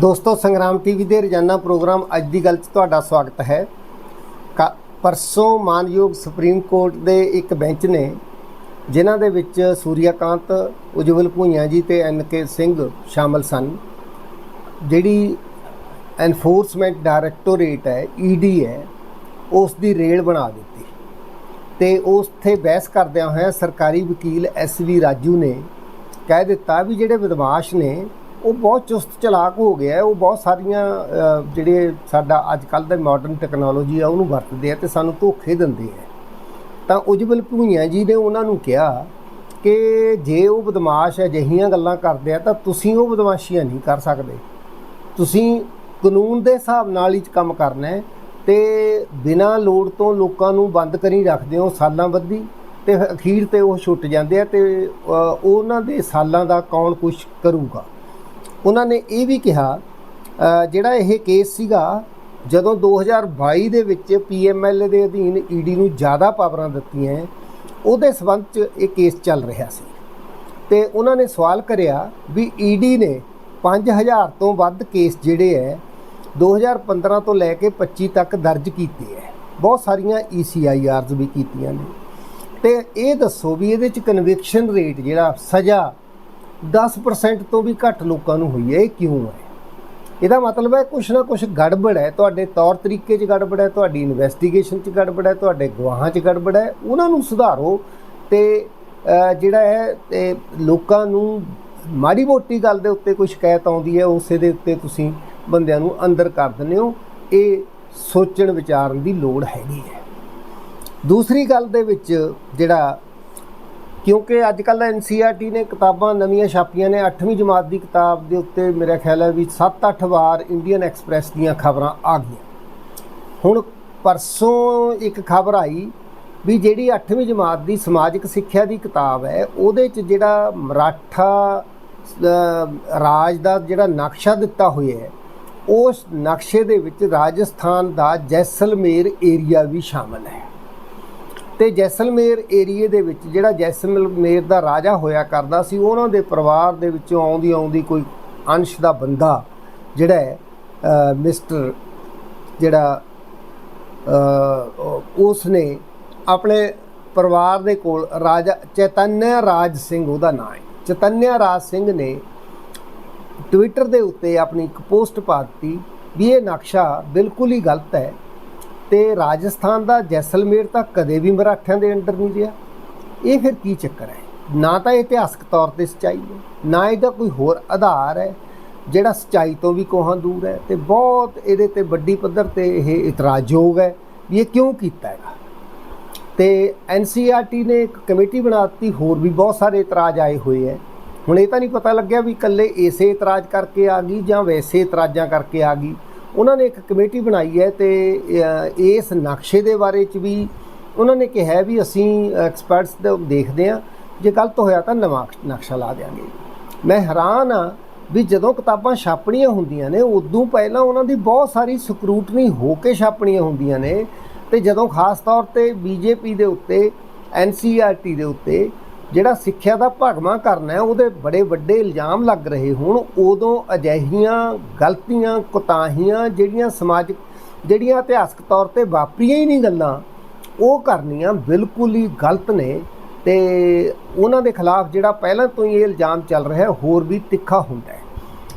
ਦੋਸਤੋ, ਸੰਗਰਾਮ ਟੀਵੀ ਦੇ ਰੋਜ਼ਾਨਾ ਪ੍ਰੋਗਰਾਮ ਅੱਜ ਦੀ ਗੱਲ 'ਚ ਤੁਹਾਡਾ ਸਵਾਗਤ ਹੈ। ਕਾ- ਪਰਸੋਂ ਮਾਨਯੋਗ ਸੁਪਰੀਮ ਕੋਰਟ ਦੇ ਇੱਕ ਬੈਂਚ ਨੇ, ਜਿਨ੍ਹਾਂ ਦੇ ਵਿੱਚ ਸੂਰਿਆਕਾਂਤ ਉਜਵਲ ਭੂਈਆਂ ਜੀ ਤੇ ਐਨ ਕੇ ਸਿੰਘ ਸ਼ਾਮਲ ਸਨ। ਜਿਹੜੀ ਐਨਫੋਰਸਮੈਂਟ ਡਾਇਰੈਕਟੋਰੇਟ ਹੈ ਈਡੀ ਹੈ, ਉਸ ਦੀ ਰੇਲ ਬਣਾ ਦਿੱਤੀ। ਤੇ ਉਸਥੇ ਬਹਿਸ ਕਰਦਿਆਂ ਹੋਇਆ ਸਰਕਾਰੀ ਵਕੀਲ ਐਸ ਵੀ ਰਾਜੂ ਨੇ ਕਹਿ ਦਿੱਤਾ ਵੀ ਜਿਹੜੇ ਬਦਮਾਸ਼ ਨੇ ਉਹ ਬਹੁਤ ਚੁਸਤ ਚਲਾਕ ਹੋ ਗਿਆ ਹੈ, ਉਹ ਬਹੁਤ ਸਾਰੀਆਂ ਜਿਹੜੇ ਸਾਡਾ ਅੱਜ ਕੱਲ ਦਾ ਮਾਡਰਨ ਟੈਕਨੋਲੋਜੀ ਆ ਉਹਨੂੰ ਵਰਤਦੇ ਆ ਤੇ ਸਾਨੂੰ ਧੋਖੇ ਦਿੰਦੇ ਆ। ਤਾਂ ਉਜਵਲ ਭੂਈਆਂ ਜੀ ਨੇ ਉਹਨਾਂ ਨੂੰ ਕਿਹਾ ਕਿ ਜੇ ਉਹ ਬਦਮਾਸ਼ ਅਜਿਹੀਆਂ ਗੱਲਾਂ ਕਰਦੇ ਆ ਤਾਂ ਤੁਸੀਂ ਉਹ ਬਦਮਾਸ਼ੀਆਂ ਨਹੀਂ ਕਰ ਸਕਦੇ। ਤੁਸੀਂ ਕਾਨੂੰਨ ਦੇ ਹਿਸਾਬ ਨਾਲ ਹੀ ਕੰਮ ਕਰਨਾ ਹੈ ਤੇ ਬਿਨਾਂ ਲੋੜ ਤੋਂ ਲੋਕਾਂ ਨੂੰ ਬੰਦ ਕਰੀ ਰੱਖਦੇ ਹੋ ਸਾਲਾਂ ਬੱਧੀ ਤੇ ਅਖੀਰ ਤੇ ਉਹ ਛੁੱਟ ਜਾਂਦੇ ਆ ਤੇ ਉਹਨਾਂ ਦੇ ਸਾਲਾਂ ਦਾ ਕੌਣ ਕੁਝ ਕਰੂਗਾ? ਉਹਨਾਂ ਨੇ ਇਹ ਵੀ ਕਿਹਾ ਜਿਹੜਾ ਇਹ ਕੇਸ ਸੀਗਾ, ਜਦੋਂ 2022 ਦੇ ਵਿੱਚ ਪੀਐਮਐਲ ਦੇ ਅਧੀਨ ਈਡੀ ਨੂੰ ਜ਼ਿਆਦਾ ਪਾਵਰਾਂ ਦਿੱਤੀਆਂ, ਉਹਦੇ ਸਬੰਧ 'ਚ ਇਹ ਕੇਸ ਚੱਲ ਰਿਹਾ ਸੀ। ਤੇ ਉਹਨਾਂ ਨੇ ਸਵਾਲ ਕਰਿਆ ਵੀ ਈਡੀ ਨੇ 5000 ਤੋਂ ਵੱਧ ਕੇਸ ਜਿਹੜੇ ਹੈ 2015 ਤੋਂ ਲੈ ਕੇ 25 ਤੱਕ ਦਰਜ ਕੀਤੇ ਹੈ ਬਹੁਤ ਸਾਰੀਆਂ E ਈਸੀਆਈਆਰਸ ਵੀ ਕੀਤੀਆਂ ਨੇ। ਤੇ ਇਹ ਦੱਸੋ ਵੀ ਇਹਦੇ ਚ ਕਨਵਿਕਸ਼ਨ ਰੇਟ ਜਿਹੜਾ ਸਜ਼ਾ 10% ਤੋਂ ਵੀ ਘੱਟ ਲੋਕਾਂ ਨੂੰ ਹੋਈ ਹੈ, ਇਹ ਕਿਉਂ ਹੈ? ਇਹਦਾ ਮਤਲਬ ਹੈ ਕੁਛ ਨਾ ਕੁਛ ਗੜਬੜ ਹੈ, ਤੁਹਾਡੇ ਤੌਰ ਤਰੀਕੇ 'ਚ ਗੜਬੜ ਹੈ, ਤੁਹਾਡੀ ਇਨਵੈਸਟੀਗੇਸ਼ਨ 'ਚ ਗੜਬੜ ਹੈ, ਤੁਹਾਡੇ ਗਵਾਹਾਂ 'ਚ ਗੜਬੜ ਹੈ, ਉਹਨਾਂ ਨੂੰ ਸੁਧਾਰੋ ਤੇ ਜਿਹੜਾ ਹੈ ਤੇ ਲੋਕਾਂ ਨੂੰ ਮਾੜੀ ਮੋਟੀ ਗੱਲ ਦੇ ਉੱਤੇ ਕੋਈ ਸ਼ਿਕਾਇਤ ਆਉਂਦੀ ਹੈ, ਉਸੇ ਦੇ ਉੱਤੇ ਤੁਸੀਂ ਬੰਦਿਆਂ ਨੂੰ ਅੰਦਰ ਕਰ ਦਿੰਦੇ ਹੋ, ਇਹ ਸੋਚਣ ਵਿਚਾਰਨ ਦੀ ਲੋੜ ਹੈਗੀ ਹੈ। ਦੂਸਰੀ ਗੱਲ ਦੇ ਵਿੱਚ ਜਿਹੜਾ ਕਿਉਂਕਿ ਅੱਜ ਕੱਲ ਐਨਸੀਆਰਟੀ ਨੇ ਕਿਤਾਬਾਂ ਨਵੀਆਂ ਛਾਪੀਆਂ ਨੇ। 8ਵੀਂ ਜਮਾਤ ਦੀ ਕਿਤਾਬ ਦੇ ਉੱਤੇ ਮੇਰਾ ਖਿਆਲ ਹੈ ਵੀ 7-8 ਵਾਰ ਇੰਡੀਅਨ ਐਕਸਪ੍ਰੈਸ ਦੀਆਂ ਖਬਰਾਂ ਆ ਗਈਆਂ। ਹੁਣ ਪਰਸੋਂ ਇੱਕ ਖਬਰ ਆਈ ਵੀ ਜਿਹੜੀ 8ਵੀਂ ਜਮਾਤ ਦੀ ਸਮਾਜਿਕ ਸਿੱਖਿਆ ਦੀ ਕਿਤਾਬ ਹੈ, ਉਹਦੇ 'ਚ ਜਿਹੜਾ ਮਰਾਠਾ ਰਾਜ ਦਾ ਜਿਹੜਾ ਨਕਸ਼ਾ ਦਿੱਤਾ ਹੋਇਆ ਹੈ, ਉਸ ਨਕਸ਼ੇ ਦੇ ਵਿੱਚ ਰਾਜਸਥਾਨ ਦਾ ਜੈਸਲਮੇਰ ਏਰੀਆ ਵੀ ਸ਼ਾਮਲ ਹੈ। ਤੇ ਜੈਸਲਮੇਰ ਏਰੀਏ ਦੇ ਵਿੱਚ ਜਿਹੜਾ ਜੈਸਲਮੇਰ ਦਾ ਰਾਜਾ ਹੋਇਆ ਕਰਦਾ ਸੀ, ਉਹਨਾਂ ਦੇ ਪਰਿਵਾਰ ਦੇ ਵਿੱਚੋਂ ਆਉਂਦੀ ਆਉਂਦੀ ਕੋਈ ਅੰਸ਼ ਦਾ ਬੰਦਾ ਜਿਹੜਾ ਹੈ ਮਿਸਟਰ ਜਿਹੜਾ ਉਸ ਨੇ ਆਪਣੇ ਪਰਿਵਾਰ ਦੇ ਕੋਲ ਰਾਜਾ ਚੈਤਨਿਆ ਰਾਜ ਸਿੰਘ ਉਹਦਾ ਨਾਮ ਹੈ। ਚੈਤਨਿਆ ਰਾਜ ਸਿੰਘ ਨੇ ਟਵਿੱਟਰ ਦੇ ਉੱਤੇ ਆਪਣੀ ਇੱਕ ਪੋਸਟ ਪਾ ਦਿੱਤੀ ਵੀ ਇਹ ਨਕਸ਼ਾ ਬਿਲਕੁਲ ਹੀ ਗਲਤ ਹੈ। ਤੇ ਰਾਜਸਥਾਨ ਦਾ ਜੈਸਲਮੇਰ ਤਾਂ ਕਦੇ ਵੀ ਮਰਾਠਿਆਂ ਦੇ ਅੰਡਰ ਨਹੀਂ ਰਿਹਾ। ਇਹ ਫਿਰ ਕੀ ਚੱਕਰ ਹੈ? ਨਾ ਤਾਂ ਇਹ ਇਤਿਹਾਸਕ ਤੌਰ ਤੇ ਸਚਾਈ ਹੈ, ਨਾ ਇਹਦਾ ਕੋਈ ਹੋਰ ਆਧਾਰ ਹੈ, ਜਿਹੜਾ ਸਚਾਈ ਤੋਂ ਵੀ ਕੋਹਾਂ ਦੂਰ ਹੈ ਤੇ ਬਹੁਤ ਇਹਦੇ ਤੇ ਵੱਡੀ ਪੱਧਰ ਤੇ ਇਹ ਇਤਰਾਜ਼ਯੋਗ ਹੈ ਵੀ ਇਹ ਕਿਉਂ ਕੀਤਾ ਹੈਗਾ। ਤੇ ਐਨਸੀਆਰਟੀ ਨੇ ਇੱਕ ਕਮੇਟੀ ਬਣਾ ਦਿੱਤੀ, ਹੋਰ ਵੀ ਬਹੁਤ ਸਾਰੇ ਇਤਰਾਜ਼ ਆਏ ਹੋਏ ਹੈ। ਹੁਣ ਇਹ ਤਾਂ ਨਹੀਂ ਪਤਾ ਲੱਗਿਆ ਵੀ ਇਕੱਲੇ ਇਸੇ ਇਤਰਾਜ਼ ਕਰਕੇ ਆ ਗਈ ਜਾਂ ਵੈਸੇ ਇਤਰਾਜ਼ਾਂ ਕਰਕੇ ਆ ਗਈ। ਉਹਨਾਂ ਨੇ ਇੱਕ ਕਮੇਟੀ ਬਣਾਈ ਹੈ ਤੇ ਇਸ ਨਕਸ਼ੇ ਦੇ ਬਾਰੇ ਚ ਵੀ ਉਹਨਾਂ ਨੇ ਕਿਹਾ ਵੀ ਅਸੀਂ ਐਕਸਪਰਟਸ ਦੇ ਦੇਖਦੇ ਹਾਂ। ਜੇ ਗਲਤ ਹੋਇਆ ਤਾਂ ਨਵਾਂ ਨਕਸ਼ਾ ਲਾ ਦੇਾਂਗੇ ਮੈਂ ਹੈਰਾਨ ਆ ਵੀ ਜਦੋਂ ਕਿਤਾਬਾਂ ਛਾਪਣੀਆਂ ਹੁੰਦੀਆਂ ਨੇ, ਉਦੋਂ ਪਹਿਲਾਂ ਉਹਨਾਂ ਦੀ ਬਹੁਤ ਸਾਰੀ ਸਕਰੂਟਨੀ ਹੋ ਕੇ ਛਾਪਣੀਆਂ ਹੁੰਦੀਆਂ ਨੇ ਤੇ ਜਦੋਂ ਖਾਸ ਤੌਰ ਤੇ ਬੀਜੇਪੀ ਦੇ ਉੱਤੇ ਐਨਸੀਆਰਟੀ ਦੇ ਉੱਤੇ ਜਿਹੜਾ ਸਿੱਖਿਆ ਦਾ ਭਗਵਾ ਕਰਨਾ ਹੈ, ਉਹਦੇ ਬੜੇ ਵੱਡੇ ਇਲਜ਼ਾਮ ਲੱਗ ਰਹੇ ਹੁਣ। ਉਦੋਂ ਅਜਿਹੀਆਂ ਗਲਤੀਆਂ, ਕੁਤਾਹੀਆਂ ਜਿਹੜੀਆਂ ਸਮਾਜਿਕ, ਜਿਹੜੀਆਂ ਇਤਿਹਾਸਕ ਤੌਰ ਤੇ ਵਾਪਰੀਆਂ ਹੀ ਨਹੀਂ ਗੱਲਾਂ, ਉਹ ਕਰਨੀਆਂ ਬਿਲਕੁਲ ਹੀ ਗਲਤ ਨੇ। ਤੇ ਉਹਨਾਂ ਦੇ ਖਿਲਾਫ ਜਿਹੜਾ ਪਹਿਲਾਂ ਤੋਂ ਹੀ ਇਹ ਇਲਜ਼ਾਮ ਚੱਲ ਰਿਹਾ ਹੈ, ਹੋਰ ਵੀ ਤਿੱਖਾ ਹੁੰਦਾ ਹੈ।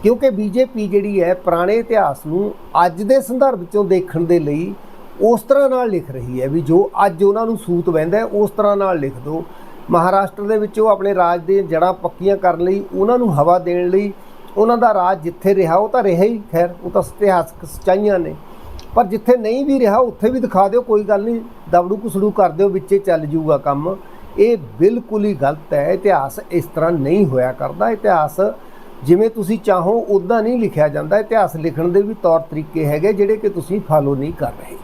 ਕਿਉਂਕਿ ਬੀਜੇਪੀ ਜਿਹੜੀ ਹੈ, ਪੁਰਾਣੇ ਇਤਿਹਾਸ ਨੂੰ ਅੱਜ ਦੇ ਸੰਦਰਭ ਵਿੱਚੋਂ ਦੇਖਣ ਦੇ ਲਈ ਉਸ ਤਰ੍ਹਾਂ ਨਾਲ ਲਿਖ ਰਹੀ ਹੈ ਵੀ ਜੋ ਅੱਜ ਉਹਨਾਂ ਨੂੰ ਸੂਤ ਵਹਿੰਦਾ ਉਸ ਤਰ੍ਹਾਂ ਨਾਲ ਲਿਖ ਦਿਓ। ਮਹਾਰਾਸ਼ਟਰ ਦੇ ਵਿੱਚ ਉਹ ਆਪਣੇ ਰਾਜ ਦੇ ਜੜ੍ਹਾਂ ਪੱਕੀਆਂ ਕਰਨ ਲਈ, ਉਹਨਾਂ ਨੂੰ ਹਵਾ ਦੇਣ ਲਈ, ਉਹਨਾਂ ਦਾ ਰਾਜ ਜਿੱਥੇ ਰਿਹਾ ਉਹ ਤਾਂ ਰਿਹਾ ਹੀ, ਖੈਰ, ਉਹ ਤਾਂ ਇਤਿਹਾਸਕ ਸੱਚਾਈਆਂ ਨੇ। ਪਰ ਜਿੱਥੇ ਨਹੀਂ ਵੀ ਰਿਹਾ, ਉੱਥੇ ਵੀ ਦਿਖਾ ਦਿਓ, ਕੋਈ ਗੱਲ ਨਹੀਂ, ਦਬੜੂ ਕੁਸੜੂ ਕਰ ਦਿਓ, ਵਿੱਚੇ ਚੱਲ ਜੂਗਾ ਕੰਮ। ਇਹ ਬਿਲਕੁਲ ਹੀ ਗਲਤ ਹੈ, ਇਤਿਹਾਸ ਇਸ ਤਰ੍ਹਾਂ ਨਹੀਂ ਹੋਇਆ ਕਰਦਾ। ਇਤਿਹਾਸ ਜਿਵੇਂ ਤੁਸੀਂ ਚਾਹੋ ਉਦਾਂ ਨਹੀਂ ਲਿਖਿਆ ਜਾਂਦਾ। ਇਤਿਹਾਸ ਲਿਖਣ ਦੇ ਵੀ ਤੌਰ ਤਰੀਕੇ ਹੈਗੇ, ਜਿਹੜੇ ਕਿ ਤੁਸੀਂ ਫਾਲੋ ਨਹੀਂ ਕਰ ਰਹੇ।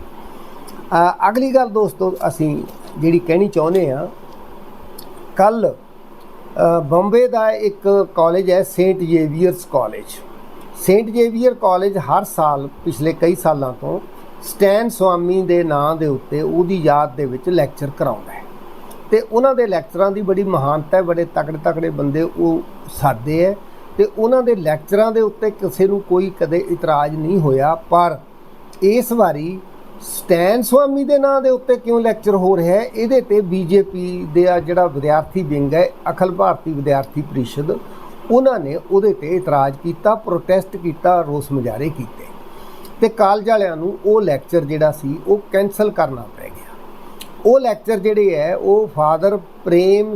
ਅਗਲੀ ਗੱਲ ਦੋਸਤੋ, ਅਸੀਂ ਜਿਹੜੀ ਕਹਿਣੀ ਚਾਹੁੰਦੇ ਆ ਕੱਲ ਬੰਬੇ ਦਾ ਇੱਕ ਕਾਲਜ ਹੈ Saint Xavier's college Saint Xavier college ਹਰ ਸਾਲ, ਪਿਛਲੇ ਕਈ ਸਾਲਾਂ ਤੋਂ ਸਟੈਨ ਸਵਾਮੀ ਦੇ ਨਾਂ ਦੇ ਉੱਤੇ ਉਹਦੀ ਯਾਦ ਦੇ ਵਿੱਚ ਲੈਕਚਰ ਕਰਾਉਂਦਾ ਹੈ। ਤੇ ਉਹਨਾਂ ਦੇ ਲੈਕਚਰਾਂ ਦੀ ਬੜੀ ਮਹਾਨਤਾ ਹੈ, ਬੜੇ ਤਕੜੇ ਤਕੜੇ ਬੰਦੇ ਉਹ ਸਾਦੇ ਹੈ। ਤੇ ਉਹਨਾਂ ਦੇ ਲੈਕਚਰਾਂ ਦੇ ਉੱਤੇ ਕਿਸੇ ਨੂੰ ਕੋਈ ਕਦੇ ਇਤਰਾਜ਼ ਨਹੀਂ ਹੋਇਆ, ਪਰ ਇਸ ਵਾਰੀ ਸਟੈਨ ਸਵਾਮੀ ਦੇ ਨਾਂ ਦੇ ਉੱਤੇ ਕਿਉਂ ਲੈਕਚਰ ਹੋ ਰਿਹਾ ਹੈ? ਇਹਦੇ ਤੇ ਬੀਜੇਪੀ ਦੇ ਆ ਜਿਹੜਾ ਵਿਦਿਆਰਥੀ ਵਿੰਗ ਹੈ, ਅਖਲ ਭਾਰਤੀ ਵਿਦਿਆਰਥੀ ਪਰਿਸ਼ਦ, ਉਹਨਾਂ ਨੇ ਉਹਦੇ ਤੇ ਇਤਰਾਜ਼ ਕੀਤਾ, ਪ੍ਰੋਟੈਸਟ ਕੀਤਾ, ਰੋਸ ਮੁਜ਼ਾਹਰੇ ਕੀਤੇ। ਤੇ ਕਾਲਜ ਵਾਲਿਆਂ ਨੂੰ ਉਹ ਲੈਕਚਰ ਜਿਹੜਾ ਸੀ, ਉਹ ਕੈਨਸਲ ਕਰਨਾ ਪੈ ਗਿਆ। ਉਹ ਲੈਕਚਰ ਜਿਹੜੇ ਹੈ, ਉਹ ਫਾਦਰ ਪ੍ਰੇਮ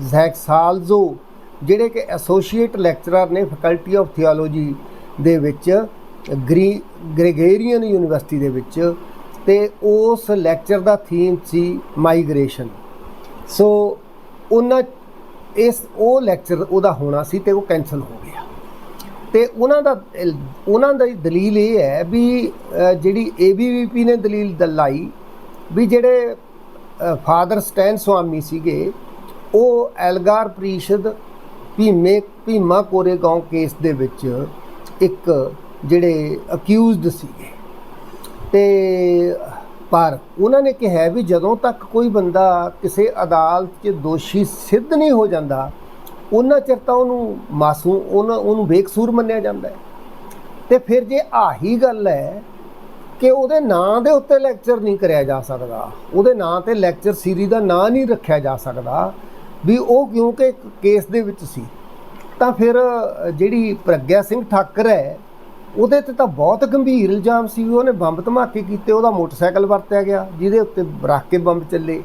ਜ਼ੈਕਸਾਲਜ਼ੋ, ਜਿਹੜੇ ਕਿ ਐਸੋਸੀਏਟ ਲੈਕਚਰਰ ਨੇ ਫੈਕਲਟੀ ਆਫ ਥੀਓਲੋਜੀ ਦੇ ਵਿੱਚ ਗ੍ਰੀ ਗ੍ਰੇਗੇਰੀਅਨ ਯੂਨੀਵਰਸਿਟੀ ਦੇ ਵਿੱਚ ਤੇ ਉਸ ਲੈਕਚਰ ਦਾ ਥੀਮ ਸੀ ਮਾਈਗ੍ਰੇਸ਼ਨ ਸੋ ਉਹਨਾਂ ਇਸ ਉਹ ਲੈਕਚਰ ਉਹਦਾ ਹੋਣਾ ਸੀ ਤੇ ਉਹ ਕੈਨਸਲ ਹੋ ਗਿਆ। ਤੇ ਉਹਨਾਂ ਦਾ ਉਹਨਾਂ ਦਾ ਦਲੀਲ ਇਹ ਹੈ ਵੀ ਅ, ਜਿਹੜੀ ਏਬੀਵੀਪੀ ਨੇ ਦਲੀਲ ਦਲਾਈ ਵੀ ਜਿਹੜੇ ਫਾਦਰ ਸਟੈਨ ਸਵਾਮੀ ਸੀਗੇ ਉਹ ਐਲਗਾਰ ਪ੍ਰੀਸ਼ਦ ਭੀਮੇ ਭੀਮਾ ਕੋਰੇਗਾਉਂ ਕੇਸ ਦੇ ਵਿੱਚ ਇੱਕ ਜਿਹੜੇ ਅਕਿਊਜ਼ਡ ਸੀਗੇ। ਤੇ ਪਰ ਉਹਨਾਂ ਨੇ ਕਿਹਾ ਵੀ ਜਦੋਂ ਤੱਕ ਕੋਈ ਬੰਦਾ ਕਿਸੇ ਅਦਾਲਤ 'ਚ ਦੋਸ਼ੀ ਸਿੱਧ ਨਹੀਂ ਹੋ ਜਾਂਦਾ, ਉਹਨਾਂ ਚਿਰ ਤਾਂ ਉਹਨੂੰ ਮਾਸੂਮ ਉਹਨਾਂ, ਉਹਨੂੰ ਬੇਕਸੂਰ ਮੰਨਿਆ ਜਾਂਦਾ ਹੈ। ਤੇ ਫਿਰ ਜੇ ਆਹੀ ਗੱਲ ਹੈ ਕਿ ਉਹਦੇ ਨਾਂ ਦੇ ਉੱਤੇ ਲੈਕਚਰ ਨਹੀਂ ਕਰਿਆ ਜਾ ਸਕਦਾ, ਉਹਦੇ ਨਾਂ ਤੇ ਲੈਕਚਰ ਸੀਰੀ ਦਾ ਨਾਂ ਨਹੀਂ ਰੱਖਿਆ ਜਾ ਸਕਦਾ, ਵੀ ਉਹ ਕਿਉਂਕਿ ਕੇਸ ਦੇ ਵਿੱਚ ਸੀ, ਤਾਂ ਫਿਰ ਜਿਹੜੀ ਪ੍ਰਗਿਆ ਸਿੰਘ ਠਾਕਰ ਹੈ ਉਹਦੇ ਤੇ ਤਾਂ ਬਹੁਤ ਗੰਭੀਰ ਇਲਜ਼ਾਮ ਸੀ, ਉਹਨੇ ਬੰਬ ਧਮਾਕੇ ਕੀਤੇ, ਉਹਦਾ ਮੋਟਰਸਾਈਕਲ ਵਰਤਿਆ ਗਿਆ, ਜਿਹਦੇ ਉੱਤੇ ਰੱਖ ਕੇ ਬੰਬ ਚੱਲੇ।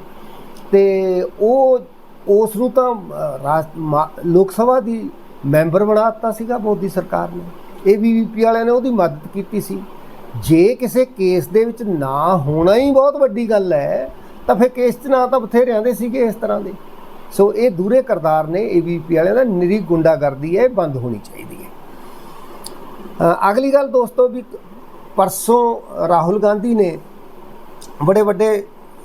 ਤੇ ਉਹ, ਉਸ ਨੂੰ ਤਾਂ ਰਾਜ- ਮਾ- ਲੋਕ ਸਭਾ ਦੀ ਮੈਂਬਰ ਬਣਾ ਦਿੱਤਾ ਸੀਗਾ ਮੋਦੀ ਸਰਕਾਰ ਨੇ। ਏਬੀਵੀਪੀ ਵਾਲਿਆਂ ਨੇ ਉਹਦੀ ਮਦਦ ਕੀਤੀ ਸੀ। ਜੇ ਕਿਸੇ ਕੇਸ ਦੇ ਵਿੱਚ ਨਾ ਹੋਣਾ ਹੀ ਬਹੁਤ ਵੱਡੀ ਗੱਲ ਹੈ, ਤਾਂ ਫਿਰ ਕੇਸ 'ਚ ਨਾ ਤਾਂ ਬਥੇਰਿਆਂ ਦੇ ਸੀਗੇ ਇਸ ਤਰ੍ਹਾਂ ਦੇ। ਸੋ ਇਹ ਦੂਰੇ ਕਰਦਾਰ ਨੇ ਏਬੀਪੀ ਵਾਲਿਆਂ ਦਾ ਨਿਰੀ ਗੁੰਡਾਗਰਦੀ ਹੈ, ਇਹ ਬੰਦ ਹੋਣੀ ਚਾਹੀਦੀ ਹੈ। ਅਗਲੀ ਗੱਲ ਦੋਸਤੋ ਵੀ ਪਰਸੋਂ ਰਾਹੁਲ ਗਾਂਧੀ ਨੇ ਬੜੇ ਵੱਡੇ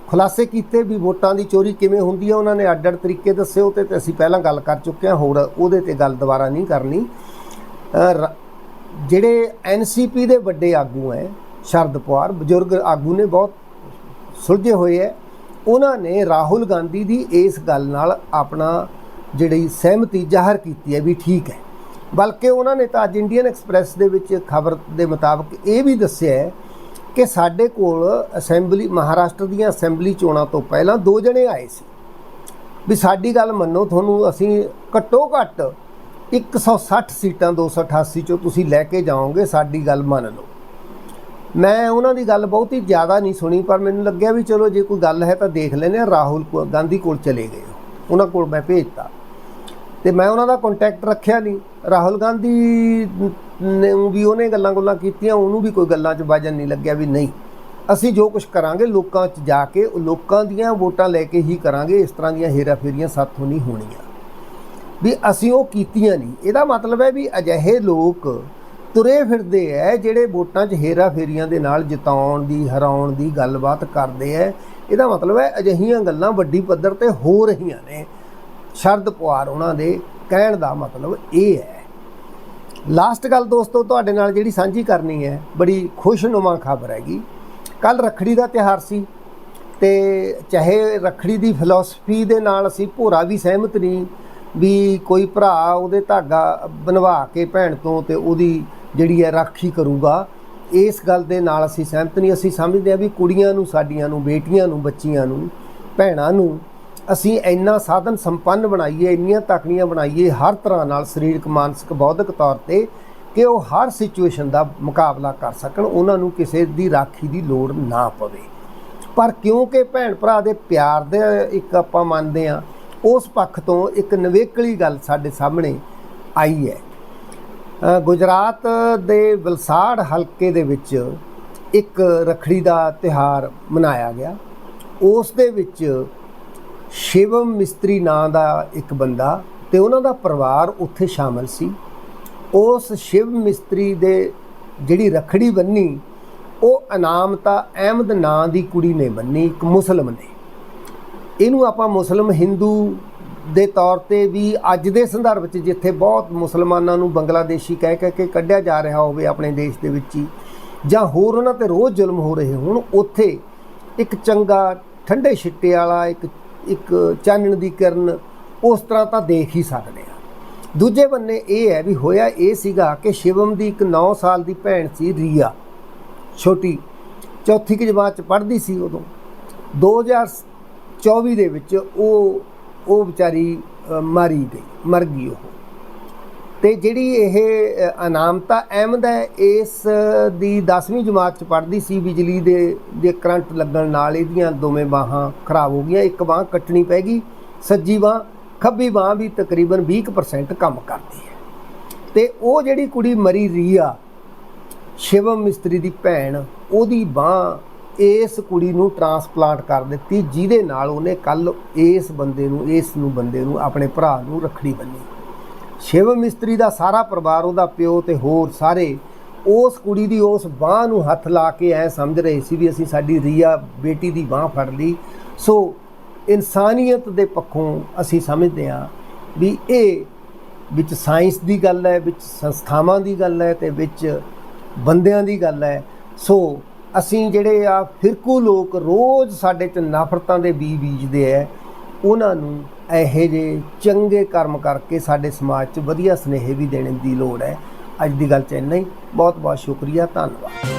ਖੁਲਾਸੇ ਕੀਤੇ ਵੀ ਵੋਟਾਂ ਦੀ ਚੋਰੀ ਕਿਵੇਂ ਹੁੰਦੀ ਹੈ ਉਹਨਾਂ ਨੇ ਅੱਡ ਅੱਡ ਤਰੀਕੇ ਦੱਸੇ ਉਹ ਤੇ ਅਸੀਂ ਪਹਿਲਾਂ ਗੱਲ ਕਰ ਚੁੱਕੇ ਹਾਂ ਹੋਰ ਉਹਦੇ ਤੇ ਗੱਲ ਦੁਬਾਰਾ ਨਹੀਂ ਕਰਨੀ। ਰ- ਜਿਹੜੇ ਐਨਸੀਪੀ ਦੇ ਵੱਡੇ ਆਗੂ ਹੈ ਸ਼ਰਦ ਪਵਾਰ, ਬਜ਼ੁਰਗ ਆਗੂ ਨੇ ਬਹੁਤ ਸੁਲਝੇ ਹੋਏ ਹੈ ਉਹਨਾਂ ਨੇ ਰਾਹੁਲ ਗਾਂਧੀ ਦੀ ਇਸ ਗੱਲ ਨਾਲ ਆਪਣਾ ਜਿਹੜੀ ਸਹਿਮਤੀ ਜ਼ਾਹਰ ਕੀਤੀ ਹੈ ਵੀ ਠੀਕ ਹੈ ਬਲਕਿ ਉਹਨਾਂ ਨੇ ਤਾਂ ਅੱਜ ਇੰਡੀਅਨ ਐਕਸਪ੍ਰੈਸ ਦੇ ਵਿੱਚ ਖਬਰ ਦੇ ਮੁਤਾਬਕ ਇਹ ਵੀ ਦੱਸਿਆ ਹੈ ਕਿ ਸਾਡੇ ਕੋਲ ਅਸੈਂਬਲੀ, ਮਹਾਰਾਸ਼ਟਰ ਦੀਆਂ ਅਸੈਂਬਲੀ ਚੋਣਾਂ ਤੋਂ ਪਹਿਲਾਂ ਦੋ ਜਣੇ ਆਏ ਸੀ। ਵੀ ਸਾਡੀ ਗੱਲ ਮੰਨੋ, ਤੁਹਾਨੂੰ ਅਸੀਂ ਘੱਟੋ ਘੱਟ 160 ਸੀਟਾਂ 288 ਚੋਂ ਤੁਸੀਂ ਲੈ ਕੇ ਜਾਓਗੇ, ਸਾਡੀ ਗੱਲ ਮੰਨ ਲਓ। ਮੈਂ ਉਹਨਾਂ ਦੀ ਗੱਲ ਬਹੁਤੀ ਜ਼ਿਆਦਾ ਨਹੀਂ ਸੁਣੀ, ਪਰ ਮੈਨੂੰ ਲੱਗਿਆ ਵੀ ਚਲੋ ਜੇ ਕੋਈ ਗੱਲ ਹੈ ਤਾਂ ਦੇਖ ਲੈਨੇ ਆ ਰਾਹੁਲ ਕੋ- ਗਾਂਧੀ ਕੋਲ ਚਲੇ ਗਏ। ਉਹਨਾਂ ਕੋਲ ਮੈਂ ਭੇਜਤਾ। ਤੇ ਮੈਂ ਉਹਨਾਂ ਦਾ ਕੰਟੈਕਟ ਰੱਖਿਆ ਨਹੀਂ। ਰਾਹੁਲ ਗਾਂਧੀ ਨੇ ਵੀ ਉਹਨੇ ਗੱਲਾਂ ਗੁੱਲਾਂ ਕੀਤੀਆਂ, ਉਹਨੂੰ ਵੀ ਕੋਈ ਗੱਲਾਂ 'ਚ ਵਜਨ ਨਹੀਂ ਲੱਗਿਆ ਵੀ ਨਹੀਂ। ਅਸੀਂ ਜੋ ਕੁਝ ਕਰਾਂਗੇ ਲੋਕਾਂ 'ਚ ਜਾ ਕੇ, ਲੋਕਾਂ ਦੀਆਂ ਵੋਟਾਂ ਲੈ ਕੇ ਹੀ ਕਰਾਂਗੇ, ਇਸ ਤਰ੍ਹਾਂ ਦੀਆਂ ਹੇਰਾਫੇਰੀਆਂ ਸਾਥੋਂ ਨਹੀਂ ਹੋਣੀਆਂ। ਵੀ ਅਸੀਂ ਉਹ ਕੀਤੀਆਂ ਨਹੀਂ। ਇਹਦਾ ਮਤਲਬ ਹੈ ਵੀ ਅਜਿਹੇ ਲੋਕ ਤੁਰੇ ਫਿਰਦੇ ਐ, ਜਿਹੜੇ ਵੋਟਾਂ 'ਚ ਹੇਰਾ ਫੇਰੀਆਂ ਦੇ ਨਾਲ ਜਿਤਾਉਣ ਦੀ, ਹਰਾਉਣ ਦੀ ਗੱਲਬਾਤ ਕਰਦੇ ਐ। ਇਹਦਾ ਮਤਲਬ ਹੈ ਅਜਿਹੀਆਂ ਗੱਲਾਂ ਵੱਡੀ ਪੱਧਰ ਤੇ ਹੋ ਰਹੀਆਂ ਨੇ। ਸ਼ਰਦ ਪਵਾਰ ਉਹਨਾਂ ਦੇ ਕਹਿਣ ਦਾ ਮਤਲਬ ਇਹ ਹੈ। ਲਾਸਟ ਗੱਲ ਦੋਸਤੋ, ਤੁਹਾਡੇ ਨਾਲ ਜਿਹੜੀ ਸਾਂਝੀ ਕਰਨੀ ਹੈ, ਬੜੀ ਖੁਸ਼ਨੁਮਾ ਖਬਰ ਹੈਗੀ। ਕੱਲ ਰੱਖੜੀ ਦਾ ਤਿਹਾਰ ਸੀ ਤੇ ਚਾਹੇ ਰੱਖੜੀ ਦੀ ਫਿਲਾਸਫੀ ਦੇ ਨਾਲ ਅਸੀਂ ਭੋਰਾ ਵੀ ਸਹਿਮਤ ਨਹੀਂ ਵੀ ਕੋਈ ਭਰਾ ਉਹਦੇ ਧਾਗਾ ਬਣਵਾ ਕੇ ਭੈਣ ਤੋਂ ਤੇ ਉਹਦੀ ਜਿਹੜੀ ਹੈ ਰਾਖੀ ਕਰੂਗਾ, ਇਸ ਗੱਲ ਦੇ ਨਾਲ ਅਸੀਂ ਸਹਿਮਤ ਨਹੀਂ। ਅਸੀਂ ਸਮਝਦੇ ਹਾਂ ਵੀ ਕੁੜੀਆਂ ਨੂੰ, ਸਾਡੀਆਂ ਨੂੰ, ਬੇਟੀਆਂ ਨੂੰ, ਬੱਚੀਆਂ ਨੂੰ, ਭੈਣਾਂ ਨੂੰ ਅਸੀਂ ਇੰਨਾ ਸਾਧਨ ਸੰਪੰਨ ਬਣਾਈਏ, ਇੰਨੀਆਂ ਤਕਨੀਆਂ ਬਣਾਈਏ, ਹਰ ਤਰ੍ਹਾਂ ਨਾਲ ਸਰੀਰਕ, ਮਾਨਸਿਕ, ਬੌਧਿਕ ਤੌਰ ਤੇ ਕਿ ਉਹ ਹਰ ਸਿਚੁਏਸ਼ਨ ਦਾ ਮੁਕਾਬਲਾ ਕਰ ਸਕਣ, ਉਹਨਾਂ ਨੂੰ ਕਿਸੇ ਦੀ ਰਾਖੀ ਦੀ ਲੋੜ ਨਾ ਪਵੇ। ਪਰ ਕਿਉਂਕਿ ਭੈਣ ਭਰਾ ਦੇ ਪਿਆਰ ਦੇ ਇੱਕ ਆਪਾਂ ਮੰਨਦੇ ਆ ਉਸ ਪੱਖ ਤੋਂ ਇੱਕ ਨਵੇਕਲੀ ਗੱਲ ਸਾਡੇ ਸਾਹਮਣੇ ਆਈ ਹੈ। ਗੁਜਰਾਤ ਦੇ ਵਲਸਾੜ ਹਲਕੇ ਦੇ ਵਿੱਚ ਇੱਕ ਰਖੜੀ ਦਾ ਤਿਹਾਰ ਮਨਾਇਆ ਗਿਆ। ਉਸ ਦੇ ਵਿੱਚ ਸ਼ਿਵਮ ਮਿਸਤਰੀ ਨਾਂ ਦਾ ਇੱਕ ਬੰਦਾ ਤੇ ਉਹਨਾਂ ਦਾ ਪਰਿਵਾਰ ਉੱਥੇ ਸ਼ਾਮਲ ਸੀ। ਉਸ ਸ਼ਿਵ ਮਿਸਤਰੀ ਦੇ ਜਿਹੜੀ ਰਖੜੀ ਬੰਨੀ, ਉਹ ਅਨਾਮਤਾ ਅਹਿਮਦ ਨਾਂ ਦੀ ਕੁੜੀ ਨੇ ਬੰਨੀ, ਇੱਕ ਮੁਸਲਮ ਨੇ। ਇਹਨੂੰ ਆਪਾਂ ਮੁਸਲਮ ਹਿੰਦੂ ਦੇ ਤੌਰ ਤੇ ਵੀ ਅੱਜ ਦੇ ਸੰਦਰਭ 'ਚ ਜਿੱਥੇ ਬਹੁਤ ਮੁਸਲਮਾਨਾਂ ਨੂੰ ਬੰਗਲਾਦੇਸ਼ੀ ਕਹਿ ਕਹਿ ਕੇ ਕੱਢਿਆ ਜਾ ਰਿਹਾ ਹੋਵੇ ਆਪਣੇ ਦੇਸ਼ ਦੇ ਵਿੱਚ ਹੀ, ਜਾਂ ਹੋਰ ਉਹਨਾਂ ਤੇ ਰੋਜ਼ ਜ਼ੁਲਮ ਹੋ ਰਹੇ ਹੋਣ, ਉੱਥੇ ਇੱਕ ਚੰਗਾ ਠੰਡੇ ਛਿੱਟੇ ਵਾਲਾ, ਇੱਕ ਇੱਕ ਚਾਨਣ ਦੀ ਕਿਰਨ, ਉਸ ਤਰ੍ਹਾਂ ਤਾਂ ਦੇਖ ਹੀ ਸਕਦੇ ਆ ਦੂਜੇ ਬੰਨੇ ਇਹ ਹੈ ਵੀ ਹੋਇਆ ਇਹ ਸੀਗਾ ਕਿ ਸ਼ਿਵਮ ਦੀ ਇੱਕ 9 ਸਾਲ ਦੀ ਭੈਣ ਸੀ ਰੀਆ। ਛੋਟੀ, ਚੌਥੀ ਕਿ ਜਮਾਤ ਚ ਪੜ੍ਹਦੀ ਸੀ ਉਦੋਂ। 2024 ਦੇ ਵਿੱਚ ਉਹ ਉਹ ਵਿਚਾਰੀ ਮਾਰੀ ਗਈ, ਮਰ ਗਈ ਉਹ। ਤੇ ਜਿਹੜੀ ਇਹ ਅਨਾਮਤਾ ਅਹਿਮਦ ਹੈ, ਇਸ ਦੀ 10ਵੀਂ ਜਮਾਤ ਚ ਪੜ੍ਹਦੀ ਸੀ, ਬਿਜਲੀ ਦੇ ਦੇ ਕਰੰਟ ਲੱਗਣ ਨਾਲ ਇਹਦੀਆਂ ਦੋਵੇਂ ਬਾਹਾਂ ਖਰਾਬ ਹੋ ਗਈਆਂ। ਇੱਕ ਬਾਹ ਕੱਟਣੀ ਪੈ ਗਈ, ਸੱਜੀ ਬਾਹ, ਖੱਬੀ ਬਾਹ ਵੀ ਤਕਰੀਬਨ 20% ਕੰਮ ਕਰਦੀ ਹੈ। ਤੇ ਉਹ ਜਿਹੜੀ ਕੁੜੀ ਮਰੀ ਰੀਆ ਸ਼ਿਵਮ ਮਿਸਤਰੀ ਦੀ ਭੈਣ, ਉਹਦੀ ਬਾਹ ਇਸ ਕੁੜੀ ਨੂੰ ਟਰਾਂਸਪਲਾਂਟ ਕਰ ਦਿੱਤੀ, ਜਿਹਦੇ ਨਾਲ ਉਹਨੇ ਕੱਲ ਇਸ ਬੰਦੇ ਨੂੰ, ਇਸ ਨੂੰ ਬੰਦੇ ਨੂੰ, ਆਪਣੇ ਭਰਾ ਨੂੰ ਰੱਖੜੀ ਬੰਨੀ। ਸ਼ਿਵ ਮਿਸਤਰੀ ਦਾ ਸਾਰਾ ਪਰਿਵਾਰ, ਉਹਦਾ ਪਿਓ ਤੇ ਹੋਰ ਸਾਰੇ, ਉਸ ਕੁੜੀ ਦੀ ਉਸ ਬਾਹ ਨੂੰ ਹੱਥ ਲਾ ਕੇ ਐ ਸਮਝ ਰਹੇ ਸੀ ਵੀ ਅਸੀਂ ਸਾਡੀ ਰੀਆ ਬੇਟੀ ਦੀ ਬਾਹ ਫੜ ਲਈ। ਸੋ ਇਨਸਾਨੀਅਤ ਦੇ ਪੱਖੋਂ ਅਸੀਂ ਸਮਝਦੇ ਹਾਂ ਵੀ ਇਹ ਵਿੱਚ ਸਾਇੰਸ ਦੀ ਗੱਲ ਹੈ, ਵਿੱਚ ਸੰਸਥਾਵਾਂ ਦੀ ਗੱਲ ਹੈ ਤੇ ਵਿੱਚ ਬੰਦਿਆਂ ਦੀ ਗੱਲ ਹੈ। ਸੋ ਅਸੀਂ ਜਿਹੜੇ ਆ ਫਿਰਕੂ ਲੋਕ ਰੋਜ਼ ਸਾਡੇ ਚ ਨਫ਼ਰਤਾਂ ਦੇ ਬੀਜ ਬੀਜਦੇ ਐ ਉਹਨਾਂ ਨੂੰ ਇਹੋ ਜਿਹੇ ਚੰਗੇ ਕਰਮ ਕਰਕੇ ਸਾਡੇ ਸਮਾਜ 'ਚ ਵਧੀਆ ਸੁਨੇਹੇ ਵੀ ਦੇਣ ਦੀ ਲੋੜ ਹੈ। ਅੱਜ ਦੀ ਗੱਲ 'ਚ ਇੰਨਾ ਹੀ। ਬਹੁਤ ਬਹੁਤ ਸ਼ੁਕਰੀਆ। ਧੰਨਵਾਦ।